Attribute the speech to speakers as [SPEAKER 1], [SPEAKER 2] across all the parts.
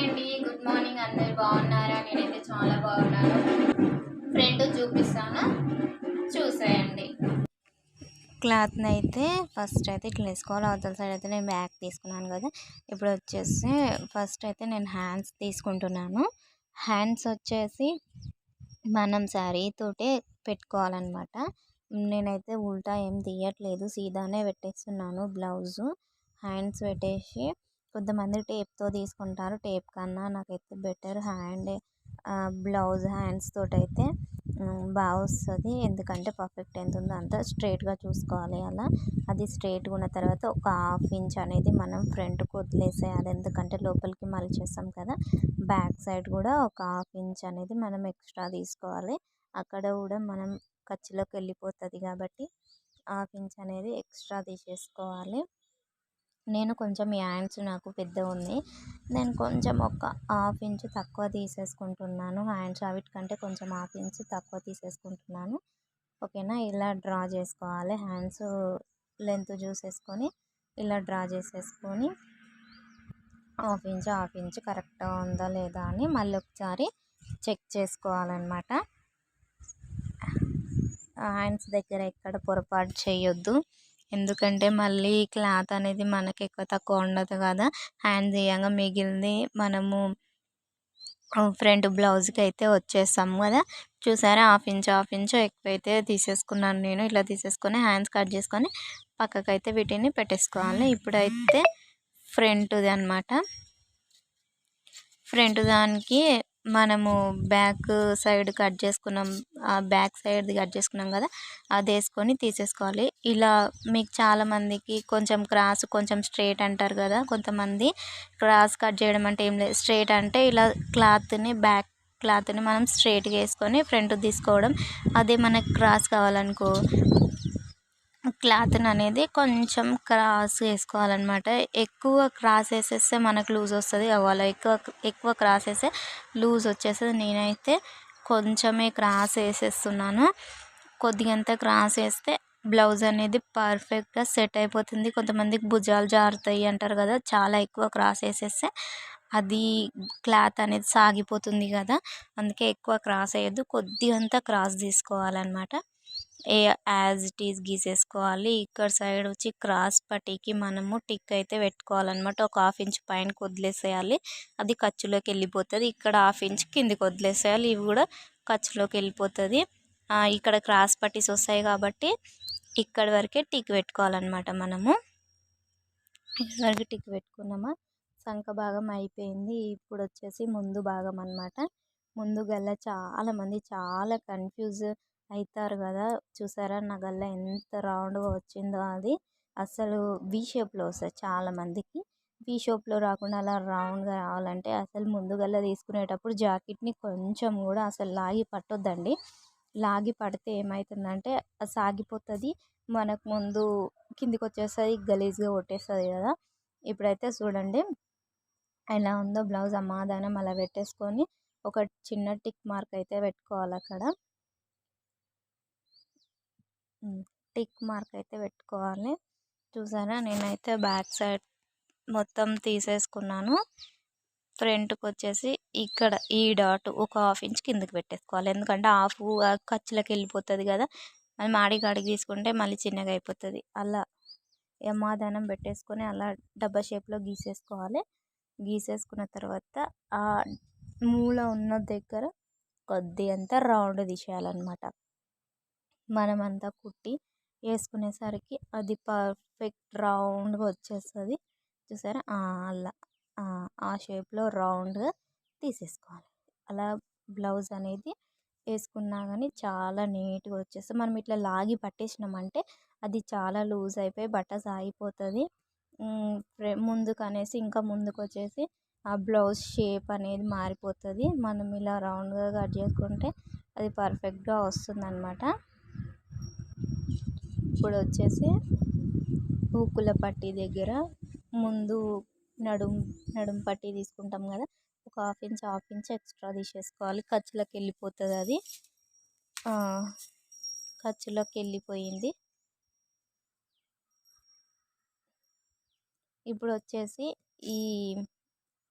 [SPEAKER 1] Hi అండి. Good morning అందరు బాగున్నారా? నేనైతే చాలా బాగున్నాను. ఫ్రెండ్ చూపిస్తాను? చూసేయండి.
[SPEAKER 2] క్లాత్ని అయితే ఫస్ట్ అయితే ఇట్లా వేసుకోవాలి. అవతల సైడ్ అయితే నేను బ్యాక్ తీసుకున్నాను కదా. ఇప్పుడు వచ్చేసి ఫస్ట్ అయితే నేను హ్యాండ్స్ తీసుకుంటున్నాను. హ్యాండ్స్ వచ్చేసి మనం శారీ తోటే పెట్టుకోవాలన్నమాట. నేనైతే ఉల్టా ఏం తీయట్లేదు. సీదానే పెట్టేస్తున్నాను బ్లౌజు. హ్యాండ్స్ పెట్టేసి కొంతమంది టేప్తో తీసుకుంటారు. టేప్ కన్నా నాకైతే బెటర్ హ్యాండ్ బ్లౌజ్ హ్యాండ్స్ తోటి అయితే బాగా వస్తుంది. ఎందుకంటే పర్ఫెక్ట్ ఎంత ఉందో అంత స్ట్రైట్గా చూసుకోవాలి అలా. అది స్ట్రైట్గా ఉన్న తర్వాత ఒక హాఫ్ ఇంచ్ అనేది మనం ఫ్రంట్కి వదిలేసేయాలి. ఎందుకంటే లోపలికి మలిచేస్తాం కదా. బ్యాక్ సైడ్ కూడా ఒక హాఫ్ ఇంచ్ అనేది మనం ఎక్స్ట్రా తీసుకోవాలి. అక్కడ కూడా మనం ఖర్చులోకి వెళ్ళిపోతుంది కాబట్టి హాఫ్ ఇంచ్ అనేది ఎక్స్ట్రా తీసేసుకోవాలి. నేను కొంచెం ఈ హ్యాండ్స్ నాకు పెద్దగా ఉంది నేను కొంచెం ఒక హాఫ్ ఇంచ్ తక్కువ తీసేసుకుంటున్నాను. హ్యాండ్స్ అవిటికంటే కొంచెం హాఫ్ ఇంచ్ తక్కువ తీసేసుకుంటున్నాను. ఓకేనా? ఇలా డ్రా చేసుకోవాలి. హ్యాండ్స్ లెంత్ చూసేసుకొని ఇలా డ్రా చేసేసుకొని హాఫ్ ఇంచ్ హాఫ్ ఇంచ్ కరెక్ట్గా ఉందా లేదా అని మళ్ళీ ఒకసారి చెక్ చేసుకోవాలన్నమాట. హ్యాండ్స్ దగ్గర ఎక్కడ పొరపాటు చేయొద్దు. ఎందుకంటే మళ్ళీ క్లాత్ అనేది మనకి ఎక్కువ తక్కువ ఉండదు కదా. హ్యాండ్ తీయంగా మిగిలింది మనము ఫ్రంట్ బ్లౌజ్కి అయితే వచ్చేస్తాము కదా. చూసారా? హాఫ్ ఇంచ్ హాఫ్ ఇంచ్ ఎక్కువైతే తీసేసుకున్నాను నేను. ఇలా తీసేసుకొని హ్యాండ్స్ కట్ చేసుకొని పక్కకైతే వీటిని పెట్టేసుకోవాలి. ఇప్పుడైతే ఫ్రంట్ది అనమాట ఫ్రంట్ దానికి మనము బ్యాక్ సైడ్ కట్ చేసుకున్నాం. ఆ బ్యాక్ సైడ్ది కట్ చేసుకున్నాం కదా అది వేసుకొని తీసేసుకోవాలి. ఇలా మీకు చాలామందికి కొంచెం క్రాస్ కొంచెం స్ట్రైట్ అంటారు కదా కొంతమంది క్రాస్ కట్ చేయడం అంటే ఏం లేదు. స్ట్రైట్ అంటే ఇలా క్లాత్ని బ్యాక్ క్లాత్ని మనం స్ట్రైట్గా వేసుకొని ఫ్రంట్ తీసుకోవడం. అదే మనకు క్రాస్ కావాలనుకో క్లాత్ని అనేది కొంచెం క్రాస్ వేసుకోవాలన్నమాట. ఎక్కువ క్రాస్ వేసేస్తే మనకు లూజ్ వస్తుంది. అవ్వాలి ఎక్కువ ఎక్కువ క్రాస్ వేస్తే లూజ్ వచ్చేస్తుంది. నేనైతే కొంచెమే క్రాస్ వేసేస్తున్నాను. కొద్దిగంత క్రాస్ వేస్తే బ్లౌజ్ అనేది పర్ఫెక్ట్గా సెట్ అయిపోతుంది. కొంతమందికి భుజాలు జారుతాయి అంటారు కదా చాలా ఎక్కువ క్రాస్ వేసేస్తే అది క్లాత్ అనేది సాగిపోతుంది కదా అందుకే ఎక్కువ క్రాస్ వేయద్దు. కొద్దిగంత క్రాస్ తీసుకోవాలన్నమాట. ఏ యాజ్ ఇట్ ఈజ్ గీసేసుకోవాలి. ఇక్కడ సైడ్ వచ్చి క్రాస్ పట్టీకి మనము టిక్ అయితే పెట్టుకోవాలన్నమాట. ఒక హాఫ్ ఇంచ్ పైనకి వదిలేసేయాలి అది ఖర్చులోకి వెళ్ళిపోతుంది. ఇక్కడ హాఫ్ ఇంచ్ కిందికి వదిలేసేయాలి. ఇవి కూడా ఖర్చులోకి వెళ్ళిపోతుంది. ఇక్కడ క్రాస్ పట్టీస్ వస్తాయి కాబట్టి ఇక్కడి వరకే టిక్ పెట్టుకోవాలన్నమాట మనము. ఇక్కడ వరకు టిక్ పెట్టుకున్నామా? సంఖ భాగం అయిపోయింది. ఇప్పుడు వచ్చేసి ముందు భాగం అనమాట ముందు గల్ల చాలామంది చాలా కన్ఫ్యూజ్ అవుతారు కదా! చూసారా? నా గల్ల ఎంత రౌండ్గా వచ్చిందో అది. అసలు వీ షేప్లో వస్తుంది చాలామందికి వీ షేప్లో రాకుండా అలా రౌండ్గా రావాలంటే అసలు ముందుగల్ల తీసుకునేటప్పుడు జాకెట్ని కొంచెం కూడా అసలు లాగి పట్టొద్దండి. లాగి పడితే ఏమవుతుందంటే సాగిపోతుంది. మనకు ముందు కిందికి వచ్చేస్తుంది గలీజ్గా కొట్టేస్తుంది కదా! ఇప్పుడైతే చూడండి. ఎలా ఉందో బ్లౌజ్ అమ్మాదానం అలా పెట్టేసుకొని ఒక చిన్న టిక్ మార్క్ అయితే పెట్టుకోవాలి అక్కడ. టిక్ మార్క్ అయితే పెట్టుకోవాలి. చూసారా? నేనైతే బ్యాక్ సైడ్ మొత్తం తీసేసుకున్నాను. ఫ్రంట్కి వచ్చేసి ఇక్కడ ఈ డాట్ ఒక హాఫ్ ఇంచ్ కిందకి పెట్టేసుకోవాలి. ఎందుకంటే హాఫ్ ఖర్చులకు వెళ్ళిపోతుంది కదా. అది మాడి కాడికి తీసుకుంటే మళ్ళీ చిన్నగా అయిపోతుంది. అలా యమాదానం పెట్టేసుకొని అలా డబ్బా షేప్లో గీసేసుకోవాలి. గీసేసుకున్న తర్వాత ఆ మూల ఉన్న దగ్గర కొద్ది అంతా రౌండ్ తీసేయాలన్నమాట. మనమంతా కుట్టి వేసుకునేసరికి అది పర్ఫెక్ట్ రౌండ్గా వచ్చేస్తుంది. చూసారా? అలా ఆ షేప్లో రౌండ్గా తీసేసుకోవాలి. అలా బ్లౌజ్ అనేది వేసుకున్నా కానీ చాలా నీట్గా వచ్చేస్తుంది. మనం ఇట్లా లాగి పట్టేసినామంటే అది చాలా లూజ్ అయిపోయి బట్ట సాగిపోతుంది. ముందుకు అనేసి ఇంకా ముందుకు వచ్చేసి ఆ బ్లౌజ్ షేప్ అనేది మారిపోతుంది. మనం ఇలా రౌండ్గా కట్ చేసుకుంటే అది పర్ఫెక్ట్గా వస్తుంది అనమాట ఇప్పుడు వచ్చేసి ఊకుల పట్టీ దగ్గర ముందు నడుం నడుం పట్టీ తీసుకుంటాం కదా ఒక half inch half inch extra తీసేసుకోవాలి. ఖర్చులోకి వెళ్ళిపోతుంది అది. ఖర్చులోకి వెళ్ళిపోయింది ఇప్పుడు వచ్చేసి ఈ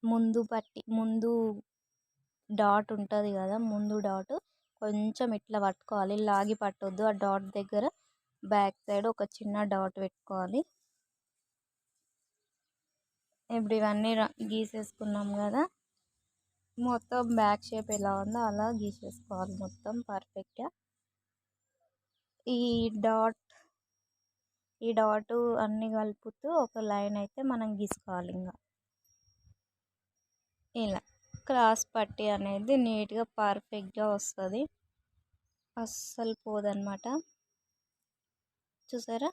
[SPEAKER 2] ముందు పట్టి ముందు డాట్ ఉంటుంది కదా ముందు డాట్ కొంచెం ఇట్లా పట్టుకోవాలి. లాగి పట్టొద్దు. ఆ డాట్ దగ్గర బ్యాక్ సైడ్ ఒక చిన్న డాట్ పెట్టుకోవాలి. ఇప్పుడు ఇవన్నీ గీసేసుకున్నాం కదా. మొత్తం బ్యాక్ షేప్ ఎలా ఉందో అలా గీసేసుకోవాలి మొత్తం పర్ఫెక్ట్గా. ఈ డాట్ ఈ డాట్ అన్నీ కలుపుతూ ఒక లైన్ అయితే మనం గీసుకోవాలి ఇంకా ఇలా క్రాస్ పట్టి అనేది నీట్గా పర్ఫెక్ట్గా వస్తుంది. అస్సలు పోదనమాట. చూసారా?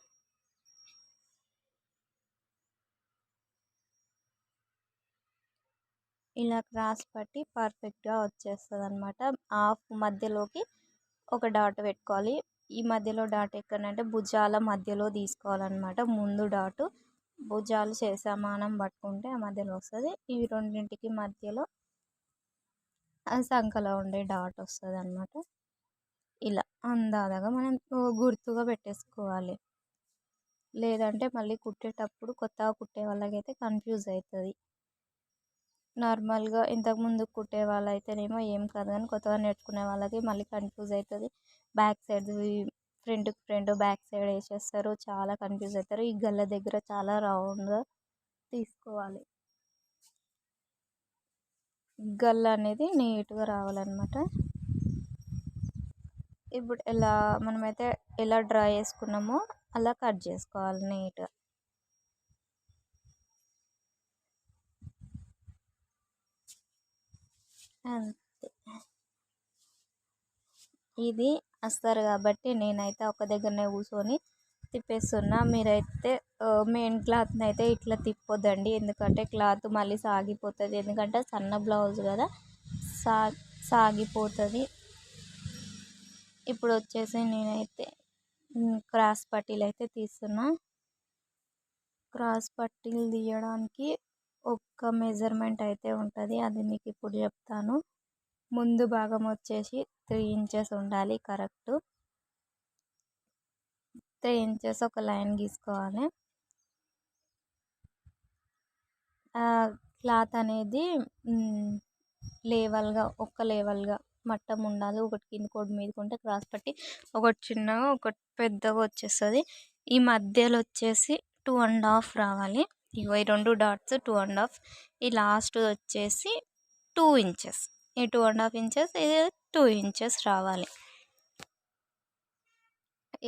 [SPEAKER 2] ఇలా క్రాస్ పట్టి పర్ఫెక్ట్గా వచ్చేస్తుంది అనమాట హాఫ్ మధ్యలోకి ఒక డాట్ పెట్టుకోవాలి. ఈ మధ్యలో డాట్ ఎక్కడంటే భుజాల మధ్యలో తీసుకోవాలన్నమాట. ముందు డాటు భుజాలు సమానం పట్టుకుంటే ఆ మధ్యలో వస్తుంది. ఈ రెండింటికి మధ్యలో సంఖలో ఉండే డాట్ వస్తుంది అనమాట ఇలా అందాదగా మనం గుర్తుగా పెట్టేసుకోవాలి. లేదంటే మళ్ళీ కుట్టేటప్పుడు కొత్తగా కుట్టే వాళ్ళకైతే కన్ఫ్యూజ్ అవుతుంది నార్మల్గా ఇంతకుముందు కుట్టే వాళ్ళైతేనేమో ఏం కాదు కానీ కొత్తగా నేర్చుకునే వాళ్ళకి మళ్ళీ కన్ఫ్యూజ్ అవుతుంది బ్యాక్ సైడ్ ఫ్రంట్కి ఫ్రంట్ బ్యాక్ సైడ్ వేసేస్తారు చాలా కన్ఫ్యూజ్ అవుతారు ఈ గల్ల దగ్గర చాలా రౌండ్గా తీసుకోవాలి. గల్ల అనేది నీట్గా రావాలన్నమాట. ఇప్పుడు ఎలా మనమైతే ఎలా డ్రా చేసుకున్నామో అలా కట్ చేసుకోవాలి నీట్గా అంతే. ఇది వస్తారు కాబట్టి నేనైతే ఒక దగ్గరనే కూర్చొని తిప్పేస్తున్నా. మీరైతే మెయిన్ క్లాత్ని అయితే ఇట్లా తిప్పొద్దండి. ఎందుకంటే క్లాత్ మళ్ళీ సాగిపోతుంది. ఎందుకంటే సన్న బ్లౌజ్ కదా సా సాగిపోతుంది. ఇప్పుడు వచ్చేసి నేనైతే క్రాస్ పట్టీలు అయితే తీస్తున్నా. క్రాస్ పట్టీలు తీయడానికి ఒక్క మెజర్మెంట్ అయితే ఉంటుంది. అది మీకు ఇప్పుడు చెప్తాను. ముందు భాగం వచ్చేసి త్రీ ఇంచెస్ ఉండాలి కరెక్ట్. త్రీ ఇంచెస్ ఒక లైన్ గీసుకోవాలి. క్లాత్ అనేది లేవల్గా ఒక్క లేవల్గా మట్టం ఉండాలి ఒకటి కింద కోడి మీద ఉంటే క్రాస్ పట్టి ఒకటి చిన్నగా ఒకటి పెద్దగా వచ్చేస్తుంది. ఈ మధ్యలో వచ్చేసి టూ అండ్ హాఫ్ రావాలి. ఇవి ఈ రెండు డాట్స్ టూ అండ్ హాఫ్. ఈ లాస్ట్ వచ్చేసి టూ ఇంచెస్. ఈ టూ అండ్ హాఫ్ ఇంచెస్ ఇది టూ ఇంచెస్ రావాలి.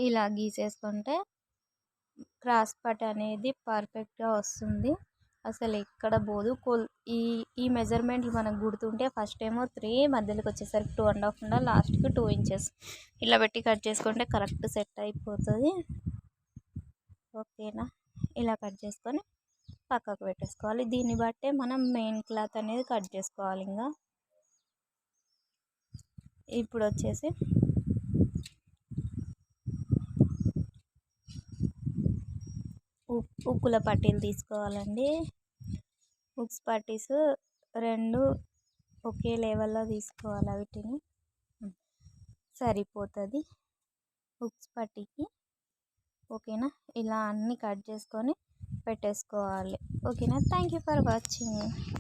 [SPEAKER 2] ఇలా గీసేసుకుంటే క్రాస్ పట్ అనేది పర్ఫెక్ట్గా వస్తుంది. అసలు ఎక్కడ పోదు. కొల్ ఈ ఈ మెజర్మెంట్లు మనకు గుర్తుంటే ఫస్ట్ ఏమో త్రీ మధ్యలోకి వచ్చేసరికి టూ అండ్ హాఫ్ ఉండాలి లాస్ట్కి టూ ఇంచెస్ ఇలా పెట్టి కట్ చేసుకుంటే కరెక్ట్ సెట్ అయిపోతుంది. ఓకేనా? ఇలా కట్ చేసుకొని పక్కకు పెట్టేసుకోవాలి. దీన్ని బట్టే మనం మెయిన్ క్లాత్ అనేది కట్ చేసుకోవాలి ఇంకా. ఇప్పుడు వచ్చేసి ఉక్కుల పట్టీలు తీసుకోవాలండి. ఉక్స్ పట్టీస్ రెండు ఒకే లెవెల్లో తీసుకోవాలి వీటిని. సరిపోతుంది. ఉక్స్ పట్టీకి ఓకేనా? ఇలా అన్నీ కట్ చేసుకొని పెట్టేసుకోవాలి. ఓకేనా? Thank you for watching.